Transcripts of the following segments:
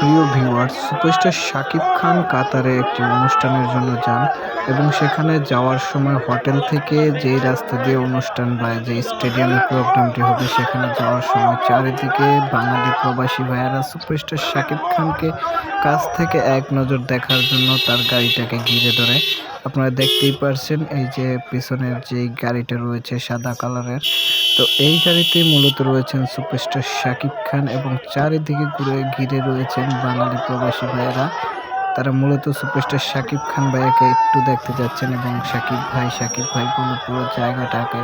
প্রিয় viewers, superstar Shakib Khan কাতারে একটি অনুষ্ঠানের জন্য যান এবং সেখানে যাওয়ার সময় হোটেল থেকে যেই রাস্তা দিয়ে অনুষ্ঠান বা যে স্টেডিয়ামে প্রোগ্রামটি হবে, সেখানে যাওয়ার সময় চারিদিকে বাঙালি প্রবাসী ভাইয়ারা সুপারস্টার শাকিব খানকে কাছ থেকে এক নজর দেখার জন্য তার গাড়িটাকে ঘিরে ধরে। আপনারা দেখতেই পারছেন, এই যে পিছনের যে গাড়িটা রয়েছে সাদা কালারের, তো এই গাড়িতে মূলত রয়েছেন সুপারস্টার শাকিব খান এবং চারিদিকে ঘুরে ঘিরে রয়েছেন বাঙালি প্রবাসী ভাইয়েরা। তারা মূলত সুপারস্টার শাকিব খান ভাইয়াকে একটু দেখতে যাচ্ছেন এবং শাকিব ভাই শাকিব ভাই বলে পুরো জায়গাটাকে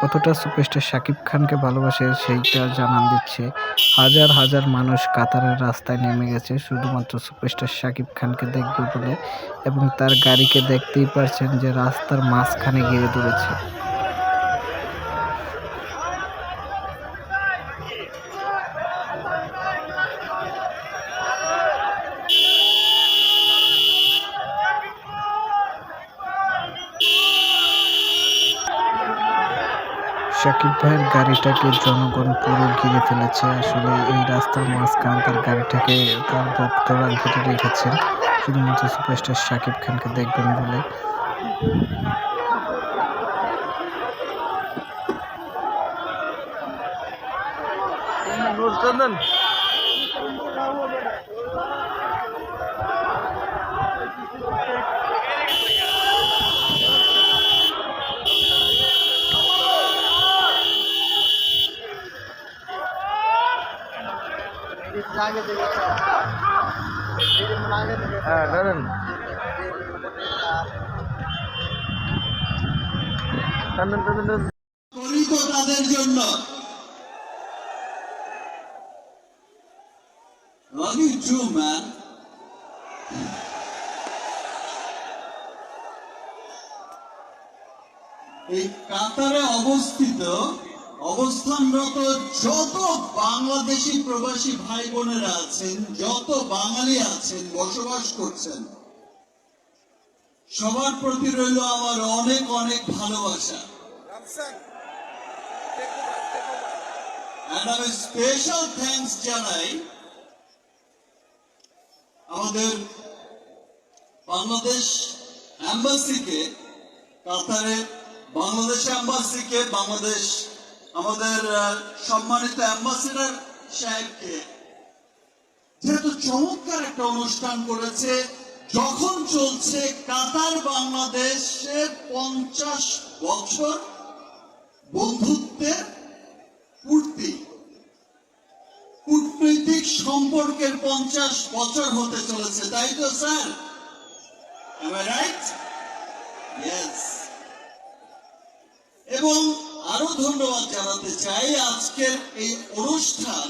কতটা সুপারস্টার শাকিব খানকে ভালোবাসে সেইটা জানান দিচ্ছে। হাজার হাজার মানুষ কাতারের রাস্তায় নেমে গেছে, শুধুমাত্র সুপারস্টার শাকিব খানকে দেখবে বলে। এবং তার গাড়িকে দেখতেই পারছেন যে রাস্তার মাঝখানে ঘিরে ধরেছে শাকিব ভাইয়ের গাড়িটাকে জনগণ পুরো ঘিরে ফেলেছে। আসলে এই রাস্তার মাঝখানে তার গাড়িটাকে তার ভক্তরা ঘিরে রেখেছেন। শুধুমাত্র সুপারস্টার শাকিব খানকে দেখবেন বলে। হ্যাঁ তাদের জন্য। Love you too, man. এই কাতারে অবস্থিত অবস্থানরত যত বাংলাদেশি প্রবাসী ভাই বোনেরা আছেন, যত বাঙালি আছেন, বসবাস করছেন, সবার প্রতি রইল আমার অনেক অনেক ভালোবাসা। আমি স্পেশাল থ্যাঙ্কস জানাই আমাদের বাংলাদেশ অ্যাম্বাসিকে কাতারে বাংলাদেশ অ্যাম্বাসিকে বাংলাদেশ আমাদের সম্মানিত অ্যাম্বাসিডার সাহেবকে। যেহেতু চমৎকার একটা অনুষ্ঠান করেছে, যখন চলছে কাতার বাংলাদেশের পঞ্চাশ বছর বন্ধুত্বের পূর্তি কূটনৈতিক সম্পর্কের পঞ্চাশ বছর হতে চলেছে, তাই তো, স্যার? এবং আরও ধন্যবাদ জানাতে চাই আজকের এই অনুষ্ঠান।